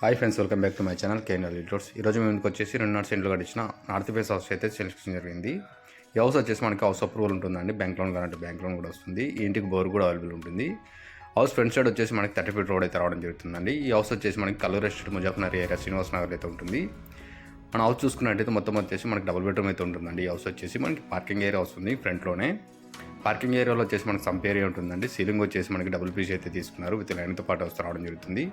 Hi friends welcome back to my channel KNR రిటోర్స్ ఈరోజు మేము ఇంటికి వచ్చేసి రెండు నాట్ సెంట్లు కట్టించిన నార్త్ ఫేస్ హౌస్ అయితే సెలెక్షన్ జరిగింది. ఈ హౌస్ వచ్చేసి మనకి హౌస్ అప్రూవల్ ఉంటుందండి. బ్యాంక్ లోన్ కావాలంటే బ్యాంక్ లోన్ కూడా వస్తుంది. ఈ ఇంటికి బోర్ కూడా అవైలబుల్ ఉంటుంది. హౌస్ ఫ్రంట్ సైడ్ వచ్చేసి మనకి థర్టీ ఫీట్ రోడ్ అయితే రావడం జరుగుతుందండి. ఈ హౌస్ వచ్చేసి మనకి కలర్ ఎస్టేట్ ముజాఫర్నగర్ ఏరియా శ్రీనివాస్ నగర్ అయితే ఉంటుంది. మన హౌస్ చూసుకున్నట్టయితే మొత్తం వచ్చేసి మనకి డబుల్ బెడ్రూమ్ అయితే ఉంటుందండి. ఈ హౌస్ వచ్చేసి మనకి పార్కింగ్ ఏరియా వస్తుంది ఫ్రంట్లోనే పార్కింగ్ ఏరియాలో వచ్చేసి మనకి సంప్ ఏరియా ఉంటుందండి. సీలింగ్ వచ్చేసి మనకి డబుల్ పీస్ అయితే తీసుకున్నారు. విత్ లైన్తో పాటు వస్తూ రావడం జరుగుతుంది.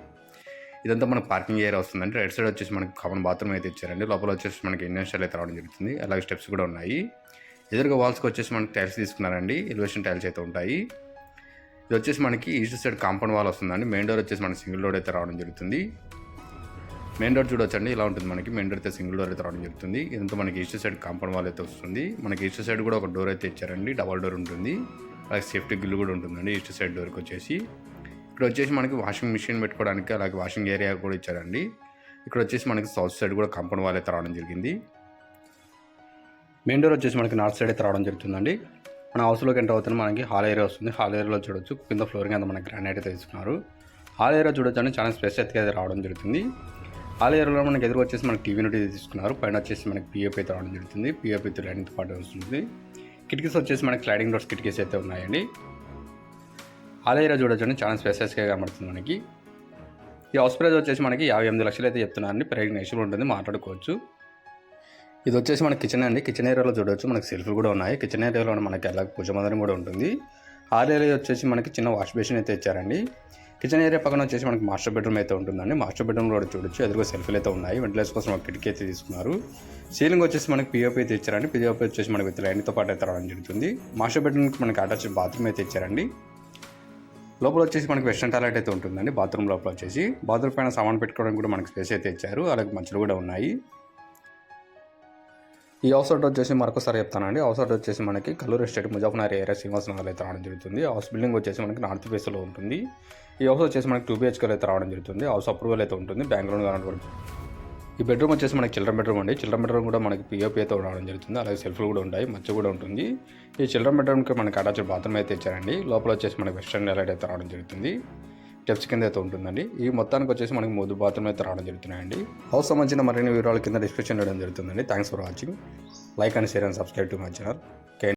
ఇదంతా మనకు పార్కింగ్ ఏరియా వస్తుందండి. రైట్ సైడ్ వచ్చేసి మనకి కామన్ బాత్రూమ్ అయితే ఇచ్చారండి. లోపల వచ్చేసి మనకి ఇండియన్ స్టైల్ అయితే రావడం జరుగుతుంది. అలాగే స్టెప్స్ కూడా ఉన్నాయి. ఎదురుగా వాల్స్కి వచ్చేసి మనకి టైల్స్ తీసుకున్నారండి. ఎలివేషన్ టైల్స్ అయితే ఉంటాయి. ఇది వచ్చేసి మనకి ఈస్ట్ సైడ్ కాంపౌండ్ వాల్ వస్తుందండి. మెయిన్ డోర్ వచ్చేసి మనకి సింగిల్ డోర్ అయితే రావడం జరుగుతుంది. మెయిన్ డోర్ చూడొచ్చండి. ఇలా ఉంటుంది మనకి. మెయిన్ డోర్ అయితే సింగిల్ డోర్ అయితే రావడం జరుగుతుంది. ఇదంతా మనకి ఈస్ట్ సైడ్ కాంపౌండ్ వాల్ అయితే వస్తుంది. మనకి ఈస్ట్ సైడ్ కూడా ఒక డోర్ అయితే ఇచ్చారండి. డబల్ డోర్ ఉంటుంది. అలాగే సేఫ్టీ గిల్లు కూడా ఉంటుందండి ఈస్ట్ సైడ్ డోర్కి వచ్చేసి. ఇక్కడ వచ్చేసి మనకి వాషింగ్ మిషన్ పెట్టుకోవడానికి అలాగే వాషింగ్ ఏరియా కూడా ఇచ్చారండి. ఇక్కడ వచ్చేసి మనకి సౌత్ సైడ్ కూడా కంపౌండ్ వాల్ అయితే రావడం జరిగింది. మెయిన్ డోర్ వచ్చేసి మనకి నార్త్ సైడ్ అయితే రావడం జరుగుతుందండి. మన హౌస్లోకి ఎంటర్ అవుతున్న మనకి హాల్ ఏరియా వస్తుంది. హాల్ ఏరియాలో చూడొచ్చు. కింద ఫ్లోరింగ్ అంతా మనకి గ్రానైట్ అయితే తీసుకున్నారు. హాల్ ఏరియా చూడొచ్చు అంటే చాలా స్పేస్ అయితే రావడం జరుగుతుంది. హాల్ ఏరియాలో మనకి ఎదురు వచ్చేసి మనకి టీవీ యూనిట్ తీసుకున్నారు. పైన వచ్చేసి మనకి పిఎఫ్ అయితే రావడం జరుగుతుంది. పిఎఫ్ అయితే లైన్తో పాటు వస్తుంది కిటికీస్ వచ్చేసి మనకి స్లైడింగ్ డోర్స్ కిటికీస్ అయితే ఉన్నాయండి. ఆలయరా ఏరియా చూడొచ్చండి చాలా స్పేసెస్గా కనబడుతుంది మనకి. ఈ హౌస్ ప్రైస్ వచ్చేసి మనకి యాభై ఎనిమిది లక్షలు అయితే చెప్తున్నారండి. ప్రైస్ నెక్స్ట్ ఉంటుంది మాట్లాడుకోవచ్చు. ఇది వచ్చేసి మన కిచెన్ అండి. కిచెన్ ఏరియాలో చూడవచ్చు మనకి సెల్ఫ్లు కూడా ఉన్నాయి. కిచెన్ ఏరియాలో మనకి అలాగే పూజ కూడా ఉంటుంది. హాల్ వచ్చేసి మనకి చిన్న వాష్ బేసిన్ అయితే ఇచ్చారండి. కిచెన్ ఏరియా పక్కన వచ్చేసి మనకి మాస్టర్ బెడ్రూమ్ అయితే ఉంటుందండి. మాస్టర్ బెడ్రూమ్ కూడా చూడొచ్చు. ఎదురుగా సెల్ఫీలు అయితే ఉన్నాయి. వెంటిలేషన్ కోసం ఒక కిటికీ అయితే తీసుకున్నారు. సీలింగ్ వచ్చేసి మనకి పిఓపి అయితే ఇచ్చారండి. పిఓపి వచ్చేసి మనకి విత్ లైన్తో పాటు అయితే రావడం జరుగుతుంది. మాస్టర్ బెడ్రూమ్కి మనకి అటాచ్ బాత్రూమ్ అయితే ఇచ్చారండి. లోపల వచ్చేసి మనకి వెస్టర్న్ టాయిలెట్ అయితే ఉంటుందండి బాత్రూమ్ లోపల వచ్చేసి. బాత్రూమ్ పైన సామాన్ పెట్టుకోవడానికి కూడా మనకి స్పేస్ అయితే ఇచ్చారు అలాగే మంచులు కూడా ఉన్నాయి. ఈ హౌస్ అవుట్ వచ్చేసి మరొకసారి చెప్తానండి హౌస్ అవుట్ వచ్చేసి మనకి కల్లూరు ఎస్టేట్ ముజాఫర్నగర్ ఏరియా శ్రీనివాస నగర్ అయితే రావడం జరుగుతుంది. హౌస్ బిల్డింగ్ వచ్చేసి మనకి నార్త్ ఫేస్లో ఉంటుంది. ఈ హౌస్ వచ్చేసి మనకి టూ బిహెచ్కేలో అయితే రావడం జరుగుతుంది. హౌస్ అప్రూవల్ అయితే ఉంటుంది బెంగళూరు కానటువంటి ఈ బెడ్రూమ్ వచ్చేసి మనకి చిల్డ్రన్ బెడ్రూమ్ అండి. చిల్డ్రన్ బెడ్రూమ్ కూడా మనకి పిఓపి రావడం జరుగుతుంది. అలాగే సెల్ఫ్లు కూడా ఉంటాయి. మచ్చ కూడా ఉంటుంది. ఈ చిల్డ్రన్ బెడ్రూమ్కి మనకి అటాచ్ బాత్రూమ్ అయితే ఇచ్చారండి. లోపల వచ్చేసి మనకి వెస్ట్రన్ లైట్ అయితే రావడం జరుగుతుంది. స్టెప్స్ కింద అయితే ఉంటుందండి. ఈ మొత్తానికి వచ్చేసి మనకి మూడు బాత్రూమ్ అయితే రావడం జరుగుతున్నాయండి. హౌస్ సంబంధించిన మరిన్ని వివరాలు కింద డిస్క్రిప్షన్ ఇవ్వడం జరుగుతుందండి. Thanks for watching like and share and subscribe to my channel